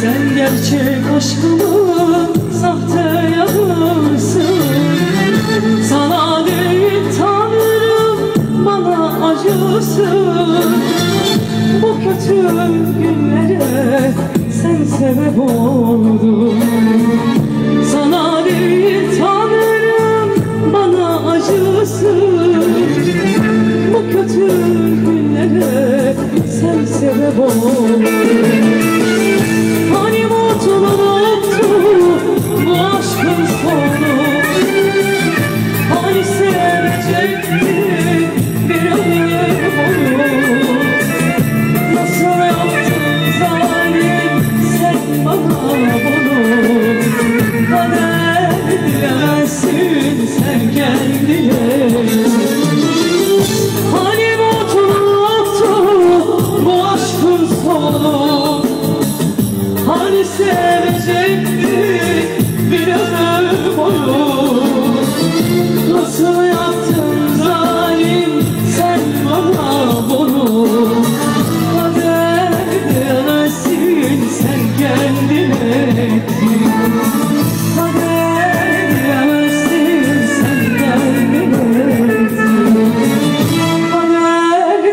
Sen gerçek aşkımı sahte yaparsın. Sana değil tanrım bana acısın Bu kötü günlere sen sebep ol. Oh. sevecekti bir ömür boyu Nasıl yaptın zalim? Sen bana bunu. Kader sen kendine ettin Kader sen kendine ettin Kader